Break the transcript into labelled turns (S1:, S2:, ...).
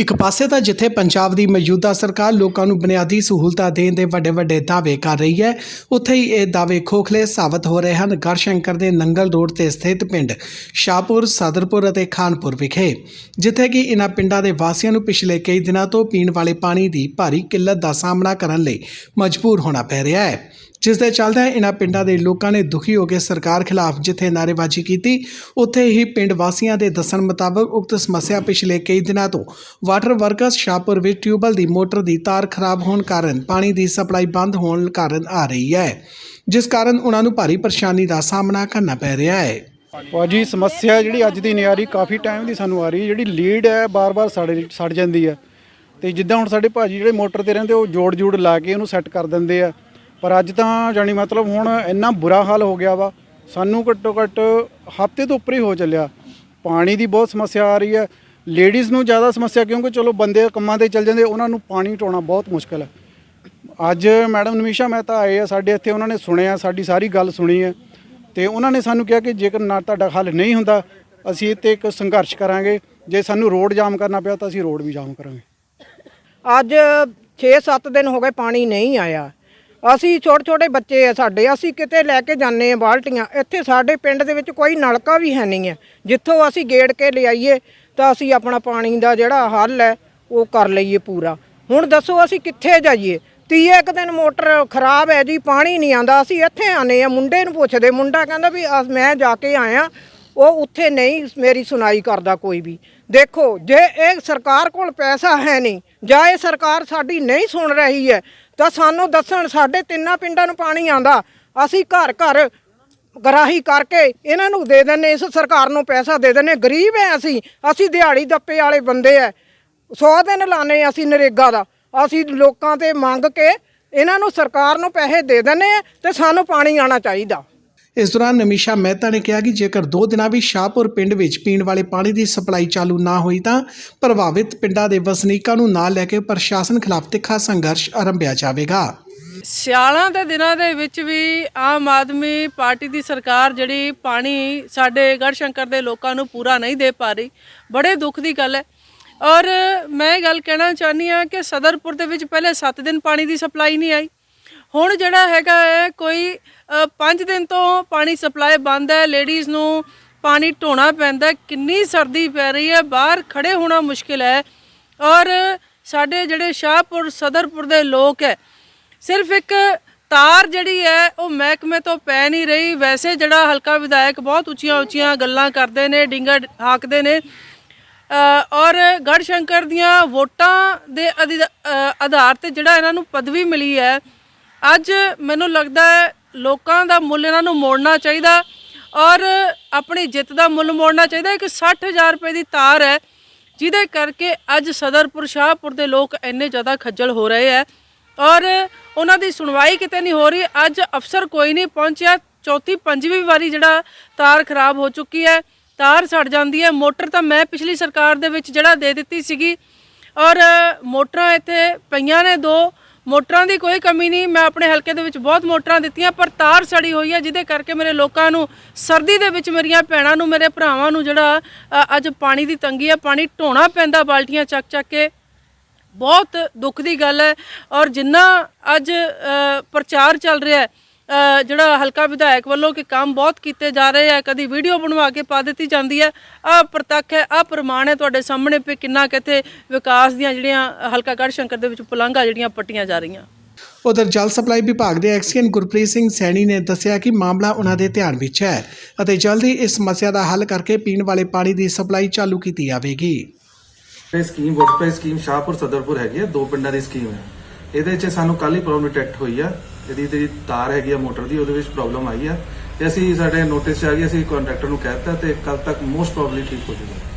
S1: ਇੱਕ ਪਾਸੇ ਤਾਂ ਜਿੱਥੇ ਪੰਜਾਬ ਦੀ ਮੌਜੂਦਾ ਸਰਕਾਰ ਲੋਕਾਂ ਨੂੰ ਬੁਨਿਆਦੀ ਸਹੂਲਤਾਂ ਦੇਣ ਦੇ ਵੱਡੇ ਵੱਡੇ ਦਾਅਵੇ ਕਰ ਰਹੀ ਹੈ, ਉੱਥੇ ਹੀ ਇਹ ਦਾਅਵੇ ਖੋਖਲੇ ਸਾਬਤ ਹੋ ਰਹੇ ਹਨ। ਗਰਸ਼ੰਕਰ ਦੇ ਨੰਗਲ ਰੋਡ ਤੇ ਸਥਿਤ ਪਿੰਡ ਸ਼ਾਹਪੁਰ, ਸਦਰਪੁਰ ਅਤੇ ਖਾਨਪੁਰ ਵਿਖੇ, ਜਿੱਥੇ ਕਿ ਇਨ੍ਹਾਂ ਪਿੰਡਾਂ ਦੇ ਵਾਸੀਆਂ ਨੂੰ ਪਿਛਲੇ ਕਈ ਦਿਨਾਂ ਤੋਂ ਪੀਣ ਵਾਲੇ ਪਾਣੀ ਦੀ ਭਾਰੀ ਕਿੱਲਤ ਦਾ ਸਾਹਮਣਾ ਕਰਨ ਲਈ ਮਜਬੂਰ ਹੋਣਾ ਪੈ ਰਿਹਾ ਹੈ। ਜਿਸ ਦੇ ਚੱਲਦਿਆਂ ਇਹਨਾਂ ਪਿੰਡਾਂ ਦੇ ਲੋਕਾਂ ਨੇ ਦੁਖੀ ਹੋ ਕੇ ਸਰਕਾਰ ਖਿਲਾਫ ਜਿੱਥੇ ਨਾਅਰੇਬਾਜ਼ੀ ਕੀਤੀ, ਉੱਥੇ ਹੀ ਪਿੰਡ ਵਾਸੀਆਂ ਦੇ ਦੱਸਣ ਮੁਤਾਬਕ ਉਕਤ ਸਮੱਸਿਆ ਪਿਛਲੇ ਕਈ ਦਿਨਾਂ ਤੋਂ ਵਾਟਰ ਵਰਕਰਸ ਸ਼ਾਹਪੁਰ ਵਿੱਚ ਟਿਊਬਲ ਦੀ ਮੋਟਰ ਦੀ ਤਾਰ ਖਰਾਬ ਹੋਣ ਕਾਰਨ ਪਾਣੀ ਦੀ ਸਪਲਾਈ ਬੰਦ ਹੋਣ ਕਾਰਨ ਆ ਰਹੀ ਹੈ, ਜਿਸ ਕਾਰਨ ਉਹਨਾਂ ਨੂੰ ਭਾਰੀ ਪਰੇਸ਼ਾਨੀ ਦਾ ਸਾਹਮਣਾ ਕਰਨਾ ਪੈ ਰਿਹਾ ਹੈ।
S2: ਭਾਜੀ ਸਮੱਸਿਆ ਜਿਹੜੀ ਅੱਜ ਦੀ ਨਿਆਰੀ ਕਾਫੀ ਟਾਈਮ ਦੀ ਸਾਨੂੰ ਆ ਰਹੀ ਹੈ, ਜਿਹੜੀ ਲੀਡ ਹੈ, ਬਾਰ-ਬਾਰ ਸੜ ਸੜ ਜਾਂਦੀ ਹੈ। ਤੇ ਜਿੱਦਾਂ ਹੁਣ ਸਾਡੇ ਭਾਜੀ ਜਿਹੜੇ ਮੋਟਰ ਤੇ ਰਹਿੰਦੇ, ਉਹ ਜੋੜ ਜੋੜ ਲਾ ਕੇ ਉਹਨੂੰ ਸੈੱਟ ਕਰ ਦਿੰਦੇ ਆ। ਪਰ ਅੱਜ ਤਾਂ ਜਾਣੀ ਮਤਲਬ ਹੁਣ ਇੰਨਾ ਬੁਰਾ ਹਾਲ ਹੋ ਗਿਆ ਵਾ, ਸਾਨੂੰ ਘੱਟੋ ਘੱਟ ਹਫ਼ਤੇ ਤੋਂ ਉੱਪਰ ਹੀ ਹੋ ਚੱਲਿਆ। ਪਾਣੀ ਦੀ ਬਹੁਤ ਸਮੱਸਿਆ ਆ ਰਹੀ ਹੈ। ਲੇਡੀਜ਼ ਨੂੰ ਜ਼ਿਆਦਾ ਸਮੱਸਿਆ ਕਿਉਂਕਿ ਚਲੋ ਬੰਦੇ ਕੰਮਾਂ ਤੇ ਚੱਲ ਜਾਂਦੇ, ਉਹਨਾਂ ਨੂੰ ਪਾਣੀ ਢੋਣਾ ਬਹੁਤ ਮੁਸ਼ਕਲ ਹੈ। ਅੱਜ ਮੈਡਮ ਨਮੀਸ਼ਾ ਮਹਿਤਾ ਆਏ ਆ ਸਾਡੇ ਇੱਥੇ, ਉਹਨਾਂ ਨੇ ਸੁਣਿਆ, ਸਾਡੀ ਸਾਰੀ ਗੱਲ ਸੁਣੀ ਹੈ। ਤੇ ਉਹਨਾਂ ਨੇ ਸਾਨੂੰ ਕਿਹਾ ਕਿ ਜੇਕਰ ਨਾ ਤੁਹਾਡਾ ਹੱਲ ਨਹੀਂ ਹੁੰਦਾ, ਅਸੀਂ ਇੱਥੇ ਇੱਕ ਸੰਘਰਸ਼ ਕਰਾਂਗੇ। ਜੇ ਸਾਨੂੰ ਰੋਡ ਜਾਮ ਕਰਨਾ ਪਿਆ ਤਾਂ ਅਸੀਂ ਰੋਡ ਵੀ ਜਾਮ ਕਰਾਂਗੇ।
S3: ਅੱਜ 6-7 ਦਿਨ ਹੋ ਗਏ ਪਾਣੀ ਨਹੀਂ ਆਇਆ। ਅਸੀਂ ਛੋਟੇ ਛੋਟੇ ਬੱਚੇ ਆ ਸਾਡੇ, ਅਸੀਂ ਕਿਤੇ ਲੈ ਕੇ ਜਾਂਦੇ ਆ ਬਾਲਟੀਆਂ। ਇੱਥੇ ਸਾਡੇ ਪਿੰਡ ਦੇ ਵਿੱਚ ਕੋਈ ਨਲਕਾ ਵੀ ਹੈ ਨਹੀਂ ਹੈ ਜਿੱਥੋਂ ਅਸੀਂ ਗੇੜ ਕੇ ਲਿਆਈਏ, ਤਾਂ ਅਸੀਂ ਆਪਣਾ ਪਾਣੀ ਦਾ ਜਿਹੜਾ ਹੱਲ ਹੈ, ਉਹ ਕਰ ਲਈਏ ਪੂਰਾ। ਹੁਣ ਦੱਸੋ ਅਸੀਂ ਕਿੱਥੇ ਜਾਈਏ? ਤੀਏ ਇੱਕ ਦਿਨ ਮੋਟਰ ਖਰਾਬ ਹੈ ਜੀ, ਪਾਣੀ ਨਹੀਂ ਆਂਦਾ ਅਸੀਂ ਇੱਥੇ ਆਨੇ ਆ, ਮੁੰਡੇ ਨੂੰ ਪੁੱਛਦੇ, ਮੁੰਡਾ ਕਹਿੰਦਾ ਵੀ ਮੈਂ ਜਾ ਕੇ ਆਇਆ, ਉਹ ਉੱਥੇ ਨਹੀਂ ਮੇਰੀ ਸੁਣਾਈ ਕਰਦਾ ਕੋਈ ਵੀ। ਦੇਖੋ, ਜੇ ਇਹ ਸਰਕਾਰ ਕੋਲ ਪੈਸਾ ਹੈ ਨਹੀਂ, ਜਾਂ ਇਹ ਸਰਕਾਰ ਸਾਡੀ ਨਹੀਂ ਸੁਣ ਰਹੀ ਹੈ ਤਾਂ ਸਾਨੂੰ ਦੱਸਣ, ਸਾਡੇ ਤਿੰਨਾਂ ਪਿੰਡਾਂ ਨੂੰ ਪਾਣੀ ਆਂਦਾ ਅਸੀਂ ਘਰ ਘਰ ਗਰਾਹੀ ਕਰਕੇ ਇਹਨਾਂ ਨੂੰ ਦੇ ਦਿੰਨੇ ਇਸ ਸਰਕਾਰ ਨੂੰ ਪੈਸਾ ਦੇ ਦਿੰਨੇ ਗਰੀਬ ਐ ਅਸੀਂ ਅਸੀਂ ਦਿਹਾੜੀ ਦੱਪੇ ਵਾਲੇ ਬੰਦੇ ਐ 100 ਦਿਨ ਲਾਣੇ ਅਸੀਂ ਨਰੇਗਾ ਦਾ। ਅਸੀਂ ਲੋਕਾਂ ਤੇ ਮੰਗ ਕੇ ਇਹਨਾਂ ਨੂੰ ਸਰਕਾਰ ਨੂੰ ਪੈਸੇ ਦੇ ਦਿੰਨੇ ਆ ਤੇ ਸਾਨੂੰ ਪਾਣੀ ਆਣਾ ਚਾਹੀਦਾ।
S1: ਇਸ ਦੌਰਾਨ ਨਮੀਸ਼ਾ ਮਹਿਤਾ ਨੇ ਕਿਹਾ ਕਿ ਜੇਕਰ ਦੋ ਦਿਨਾਂ ਵੀ ਸ਼ਾਹਪੁਰ ਪਿੰਡ ਵਿੱਚ ਪੀਣ ਵਾਲੇ ਪਾਣੀ ਦੀ ਸਪਲਾਈ ਚਾਲੂ ਨਾ ਹੋਈ ਤਾਂ ਪ੍ਰਭਾਵਿਤ ਪਿੰਡਾਂ ਦੇ ਵਸਨੀਕਾਂ ਨੂੰ ਨਾਲ ਲੈ ਕੇ ਪ੍ਰਸ਼ਾਸਨ ਖਿਲਾਫ ਤਿੱਖਾ ਸੰਘਰਸ਼ ਆਰੰਭਿਆ ਜਾਵੇਗਾ।
S4: ਸਿਆਲਾਂ ਦੇ ਦਿਨਾਂ ਦੇ ਵਿੱਚ ਵੀ ਆਮ ਆਦਮੀ ਪਾਰਟੀ ਦੀ ਸਰਕਾਰ ਜਿਹੜੀ ਪਾਣੀ ਸਾਡੇ ਗੜਸ਼ੰਕਰ ਦੇ ਲੋਕਾਂ ਨੂੰ ਪੂਰਾ ਨਹੀਂ ਦੇ ਪਾ ਰਹੀ, ਬੜੇ ਦੁੱਖ ਦੀ ਗੱਲ ਹੈ। ਔਰ ਮੈਂ ਇਹ ਗੱਲ ਕਹਿਣਾ ਚਾਹਨੀ ਆ ਕਿ ਸਦਰਪੁਰ ਦੇ ਵਿੱਚ ਪਹਿਲੇ 7 ਦਿਨ ਪਾਣੀ ਦੀ ਸਪਲਾਈ ਨਹੀਂ ਆਈ ਹੁਣ ਜਿਹੜਾ ਹੈਗਾ ਹੈ, ਕੋਈ 5 ਦਿਨ ਤੋਂ ਪਾਣੀ ਸਪਲਾਈ ਬੰਦ ਹੈ, ਲੇਡੀਜ਼ ਨੂੰ ਪਾਣੀ ਢੋਣਾ ਪੈਂਦਾ ਕਿੰਨੀ ਸਰਦੀ ਪੈ ਰਹੀ ਹੈ, ਬਾਹਰ ਖੜੇ ਹੋਣਾ ਮੁਸ਼ਕਿਲ ਹੈ। ਔਰ ਸਾਡੇ ਜਿਹੜੇ ਸ਼ਾਹਪੁਰ, ਸਦਰਪੁਰ ਦੇ ਲੋਕ ਹੈ, ਸਿਰਫ ਇੱਕ ਤਾਰ ਜਿਹੜੀ ਹੈ, ਉਹ ਮਹਿਕਮੇ ਤੋਂ ਪੈ ਨਹੀਂ ਰਹੀ। ਵੈਸੇ ਜਿਹੜਾ ਹਲਕਾ ਵਿਧਾਇਕ ਬਹੁਤ ਉੱਚੀਆਂ ਉੱਚੀਆਂ ਗੱਲਾਂ ਕਰਦੇ ਨੇ, ਡਿੰਗਾ ਹਾਕਦੇ ਨੇ ਔਰ ਔਰ ਗੜਸ਼ੰਕਰ ਦੀਆਂ ਵੋਟਾਂ ਦੇ ਅਧਿ- ਆਧਾਰ ਤੇ ਜਿਹੜਾ ਇਹਨਾਂ ਨੂੰ ਪਦਵੀ ਮਿਲੀ ਹੈ ਅੱਜ ਮੈਨੂੰ ਲੱਗਦਾ ਹੈ ਲੋਕਾਂ ਦਾ ਮੁੱਲ ਇਹਨਾਂ ਨੂੰ ਮੋੜਨਾ ਚਾਹੀਦਾ ਔਰ ਆਪਣੀ ਜਿੱਤ ਦਾ ਮੁੱਲ ਮੋੜਨਾ ਚਾਹੀਦਾ। ਇੱਕ 60000 ਰੁਪਏ ਦੀ ਤਾਰ ਹੈ, ਜਿਹਦੇ ਕਰਕੇ ਅੱਜ ਸਦਰਪੁਰ, ਸ਼ਾਹਪੁਰ ਦੇ ਲੋਕ ਇੰਨੇ ਜ਼ਿਆਦਾ ਖੱਜਲ ਹੋ ਰਹੇ ਹੈ ਔਰ ਉਹਨਾਂ ਦੀ ਸੁਣਵਾਈ ਕਿਤੇ ਨਹੀਂ ਹੋ ਰਹੀ। ਅੱਜ ਅਫਸਰ ਕੋਈ ਨਹੀਂ ਪਹੁੰਚਿਆ। ਚੌਥੀ, ਪੰਜਵੀਂ ਵਾਰੀ ਜਿਹੜਾ ਤਾਰ ਖਰਾਬ ਹੋ ਚੁੱਕੀ ਹੈ, ਤਾਰ ਸੜ ਜਾਂਦੀ ਹੈ। ਮੋਟਰ ਤਾਂ ਮੈਂ ਪਿਛਲੀ ਸਰਕਾਰ ਦੇ ਵਿੱਚ ਜਿਹੜਾ ਦੇ ਦਿੱਤੀ ਸੀਗੀ ਔਰ ਮੋਟਰਾਂ ਇੱਥੇ ਪਈਆਂ ਨੇ ਦੋ। ਮੋਟਰਾਂ ਦੀ ਕੋਈ ਕਮੀ ਨਹੀਂ। ਮੈਂ ਆਪਣੇ ਹਲਕੇ ਦੇ ਵਿੱਚ ਬਹੁਤ ਮੋਟਰਾਂ ਦਿੱਤੀਆਂ, ਪਰ ਤਾਰ ਸੜੀ ਹੋਈ ਹੈ, ਜਿਹਦੇ ਕਰਕੇ ਮੇਰੇ ਲੋਕਾਂ ਨੂੰ ਸਰਦੀ ਦੇ ਵਿੱਚ ਮੇਰੀਆਂ ਭੈਣਾਂ ਨੂੰ, ਮੇਰੇ ਭਰਾਵਾਂ ਨੂੰ ਜਿਹੜਾ ਅੱਜ ਪਾਣੀ ਦੀ ਤੰਗੀ ਹੈ ਪਾਣੀ ਢੋਣਾ ਪੈਂਦਾ ਬਾਲਟੀਆਂ ਚੱਕ ਚੱਕ ਕੇ। ਬਹੁਤ ਦੁੱਖ ਦੀ ਗੱਲ ਹੈ। ਔਰ ਜਿੰਨਾ ਅੱਜ ਪ੍ਰਚਾਰ ਚੱਲ ਰਿਹਾ ਹੈ ਜਿਹੜਾ ਹਲਕਾ ਵਿਧਾਇਕ ਵੱਲੋਂ ਕਿ ਕੰਮ ਬਹੁਤ ਕੀਤੇ ਜਾ ਰਹੇ ਆ ਕਦੀ ਵੀਡੀਓ ਬਣਵਾ ਕੇ ਪਾ ਦਿੱਤੀ ਜਾਂਦੀ ਹੈ। ਆ ਪ੍ਰਤੱਖ ਹੈ ਆ ਪ੍ਰਮਾਣ ਹੈ ਤੁਹਾਡੇ ਸਾਹਮਣੇ ਪੇ ਕਿੰਨਾ ਕਿਤੇ ਵਿਕਾਸ ਦੀਆਂ ਜਿਹੜੀਆਂ ਹਲਕਾ ਗੜ੍ਹ ਸ਼ੰਕਰ ਦੇ ਵਿੱਚ ਪੁਲੰਘਾਂ ਜਿਹੜੀਆਂ ਪੱਟੀਆਂ ਜਾ ਰਹੀਆਂ।
S1: ਉਧਰ ਜਲ ਸਪਲਾਈ ਵਿਭਾਗ ਦੇ ਐਕਸੀਅਨ ਗੁਰਪ੍ਰੀਤ ਸਿੰਘ ਸੈਣੀ ਨੇ ਦੱਸਿਆ ਕਿ ਮਾਮਲਾ ਉਹਨਾਂ ਦੇ ਧਿਆਨ ਵਿੱਚ ਹੈ ਅਤੇ ਜਲਦੀ ਇਸ ਸਮੱਸਿਆ ਦਾ ਹੱਲ ਕਰਕੇ ਪੀਣ ਵਾਲੇ ਪਾਣੀ ਦੀ ਸਪਲਾਈ ਚਾਲੂ ਕੀਤੀ ਜਾਵੇਗੀ।
S5: ਇਹ scheme workplace scheme Shahpur Sadarpur ਹੈਗੀ ਹੈ ਦੋ ਪਿੰਡਾਂ ਦੀ ਸਕੀਮ ਹੈ। ਇਹਦੇ 'ਚ ਸਾਨੂੰ ਕੱਲ ਹੀ ਪ੍ਰੋਬਲਮ ਡਿਟੈਕਟ ਹੋਈ ਆ। ਇਹਦੀ ਜਿਹੜੀ ਤਾਰ ਹੈਗੀ ਆ, ਮੋਟਰ ਦੀ, ਉਹਦੇ ਵਿੱਚ ਪ੍ਰੋਬਲਮ ਆਈ ਆ। ਤੇ ਅਸੀਂ ਸਾਡੇ ਨੋਟਿਸ 'ਚ ਆ ਗਈ ਅਸੀਂ ਕੰਟਰੈਕਟਰ ਨੂੰ ਕਹਿ ਦਿੱਤਾ ਤੇ ਕੱਲ ਤੱਕ ਮੋਸਟ ਪ੍ਰੋਬਬਲੀ ਠੀਕ ਹੋ ਜਾਊਗਾ।